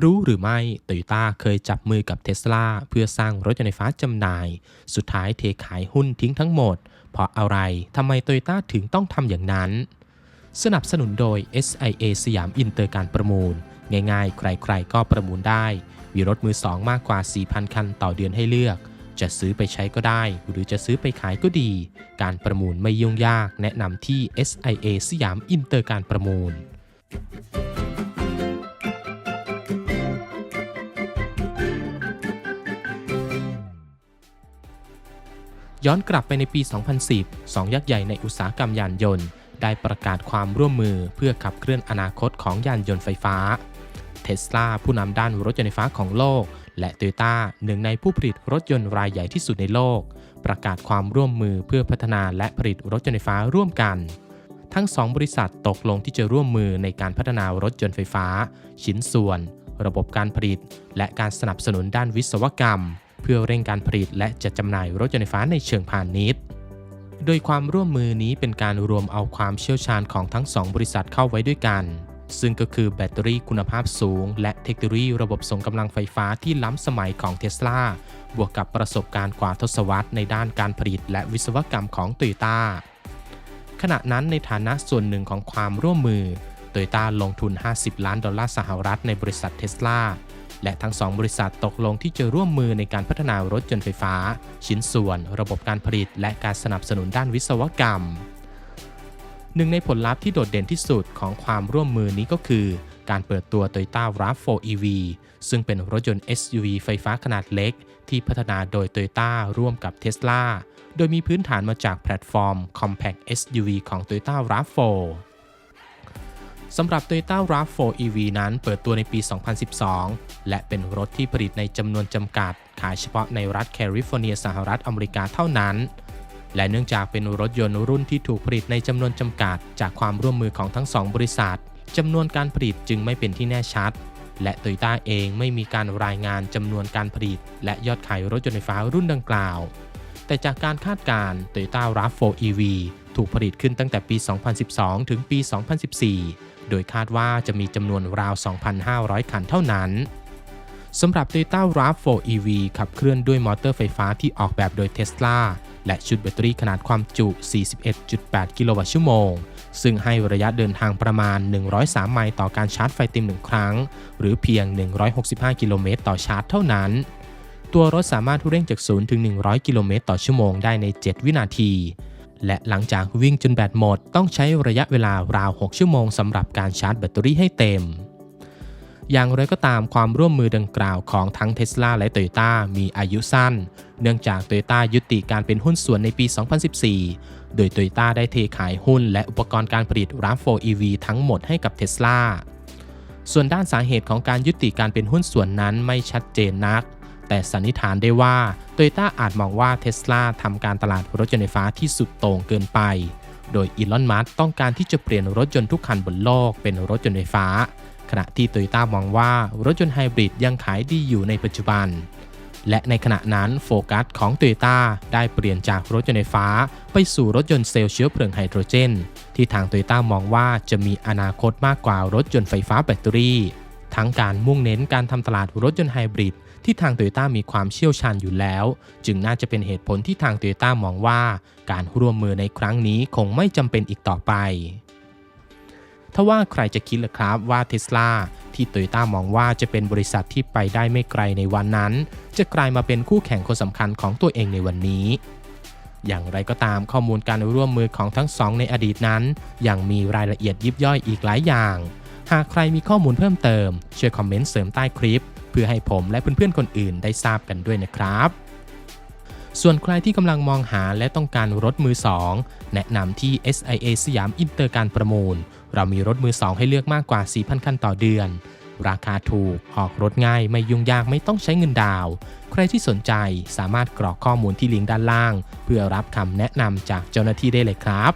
รู้หรือไม่โตโยต้าเคยจับมือกับเทสลาเพื่อสร้างรถยนต์ไฟฟ้าจำหน่าย สุดท้ายเทขายหุ้นทิ้งทั้งหมด เพราะอะไรทำไมโตโยต้าถึงต้องทำอย่างนั้น สนับสนุนโดย SIA สยามอินเตอร์การประมูล ง่ายๆ ใครๆ ก็ประมูลได้ มีรถมือสองมากกว่า 4,000 คันต่อเดือนให้เลือก จะซื้อไปใช้ก็ได้ หรือจะซื้อไปขายก็ดี การประมูลไม่ยุ่งยาก แนะนำที่ SIA สยามอินเตอร์การประมูล ย้อนกลับไปในปี 2010 สองยักษ์ใหญ่ในอุตสาหกรรมยานยนต์ ได้ประกาศความร่วมมือเพื่อขับเคลื่อนอนาคตของยานยนต์ไฟฟ้าเทสลาผู้นำด้านรถยนต์ไฟฟ้าของโลก และโตโยต้าหนึ่งในผู้ผลิตรถยนต์รายใหญ่ที่สุดในโลก ประกาศความร่วมมือเพื่อพัฒนาและผลิตรถยนต์ไฟฟ้าร่วมกัน ทั้งสองบริษัทตกลงที่จะร่วมมือในการพัฒนารถยนต์ไฟฟ้า ชิ้นส่วน ระบบการผลิต และการสนับสนุนด้านวิศวกรรม เพื่อเร่งการผลิตและจัดจำหน่ายรถยนต์ไฟฟ้าในเชิงพาณิชย์ โดยความร่วมมือนี้เป็นการรวมเอาความเชี่ยวชาญของทั้งสองบริษัทเข้าไว้ด้วยกัน ซึ่งก็คือแบตเตอรี่คุณภาพสูง และเทคโนโลยีระบบส่งกำลังไฟฟ้าที่ล้ำสมัยของเทสลาบวกกับประสบการณ์กว่าทศวรรษในด้านการผลิตและวิศวกรรมของโตโยต้าขณะนั้นในฐานะส่วนหนึ่งของความร่วมมือโตโยต้าลงทุน 50 ล้านดอลลาร์สหรัฐในบริษัทเทสลา และทั้งสองบริษัทตกลงที่จะร่วมมือในการพัฒนารถยนต์ไฟฟ้า ชิ้นส่วน ระบบการผลิต และการสนับสนุนด้านวิศวกรรม หนึ่งในผลลัพธ์ที่โดดเด่นที่สุดของความร่วมมือนี้ก็คือ การเปิดตัว Toyota RAV4 EV ซึ่งเป็นรถยนต์ SUV ไฟฟ้าขนาดเล็ก ที่พัฒนาโดย Toyota ร่วมกับ Tesla โดยมีพื้นฐานมาจากแพลตฟอร์ม Compact SUV ของ Toyota RAV4 สำหรับ Toyota RAV4 EV นั้นเปิดตัวในปี 2012 และเป็นรถที่ผลิตในจำนวนจำกัด ขายเฉพาะในรัฐแคลิฟอร์เนียสหรัฐอเมริกาเท่านั้น และเนื่องจากเป็นรถยนต์รุ่นที่ถูกผลิตในจำนวนจำกัด จากความร่วมมือของทั้งสองบริษัทจำนวนการผลิตจึงไม่เป็นที่แน่ชัด และโตโยต้าเองไม่มีการรายงานจำนวนการผลิต และยอดขายรถยนต์ไฟฟ้ารุ่นดังกล่าว แต่จากการคาดการณ์ Toyota RAV4 EV ถูกผลิตขึ้นตั้งแต่ปี 2012 ถึงปี 2014โดยคาดว่าจะมีจำนวนราว 2,500 คันเท่านั้นสำหรับ Toyota RAV4 EV ขับเคลื่อนด้วยมอเตอร์ไฟฟ้าที่ออกแบบโดย Tesla และชุดแบตเตอรี่ขนาดความจุ 41.8 กิโลวัตต์ชั่วโมง ซึ่งให้ระยะเดินทางประมาณ 103 ไมล์ต่อการชาร์จไฟเต็มหนึ่งครั้ง หรือเพียง 165 กิโลเมตรต่อชาร์จเท่านั้น ตัวรถสามารถเร่งจาก 0 ถึง 100 กิโลเมตรต่อชั่วโมงได้ใน 7 วินาที และหลังจากวิ่งจนแบตหมด ต้องใช้ระยะเวลาราว 6 ชั่วโมงสำหรับการชาร์จแบตเตอรี่ให้เต็ม อย่างไรก็ตามความร่วมมือดังกล่าวของทั้ง Tesla และ Toyota มีอายุสั้น เนื่องจาก Toyota ยุติการเป็นหุ้นส่วนในปี 2014 โดย Toyota ได้เทขายหุ้นและอุปกรณ์การผลิต RAV4 EV ทั้งหมดให้กับ Tesla ส่วนด้านสาเหตุของการยุติการเป็นหุ้นส่วนนั้นไม่ชัดเจนนัก แต่สันนิษฐานได้ว่า Toyota อาจมองว่า Tesla ทำการตลาดรถยนต์ไฟฟ้าที่สุดโต่งเกินไป โดยอีลอนมัสต้องการที่จะเปลี่ยนรถยนต์ทุกคันบนโลกเป็นรถยนต์ไฟฟ้า ขณะที่โตโยต้ามองว่ารถยนต์ไฮบริดยังขายดีอยู่ในปัจจุบัน และในขณะนั้นโฟกัสของโตโยต้าได้เปลี่ยนจากรถยนต์ไฟฟ้า ไปสู่รถยนต์เซลล์เชื้อเพลิงไฮโดรเจน ที่ทางโตโยต้ามองว่าจะมีอนาคตมากกว่ารถยนต์ไฟฟ้าแบตเตอรี่ ทั้งการมุ่งเน้นการทำตลาดรถยนต์ไฮบริด ที่ทางโตโยต้ามีความเชี่ยวชาญอยู่แล้ว จึงน่าจะเป็นเหตุผลที่ทางโตโยต้ามองว่า การร่วมมือในครั้งนี้คงไม่จำเป็นอีกต่อไปถ้าว่าใครจะคิดล่ะครับว่าเทสลาที่โตโยต้ามองว่าจะเป็นบริษัทที่ไปได้ไม่ไกลในวันนั้น จะกลายมาเป็นคู่แข่งคนสำคัญของตัวเองในวันนี้ อย่างไรก็ตามข้อมูลการร่วมมือของทั้งสองในอดีตนั้น ยังมีรายละเอียดยิบย่อยอีกหลายอย่าง หากใครมีข้อมูลเพิ่มเติมช่วยคอมเมนต์เสริมใต้คลิป เพื่อให้ผมและเพื่อนๆคนอื่นได้ทราบกันด้วยนะครับส่วนใครที่กำลังมองหาและต้องการรถมือ 2 แนะนำที่ SIA สยามอินเตอร์การประมูล เรามีรถมือ 2 ให้เลือกมากกว่า 4,000 คันต่อเดือน ราคาถูก ออกรถง่าย ไม่ยุ่งยากไม่ต้องใช้เงินดาว ใครที่สนใจสามารถกรอกข้อมูลที่ลิงก์ด้านล่าง เพื่อรับคำแนะนำจากเจ้าหน้าที่ได้เลยครับ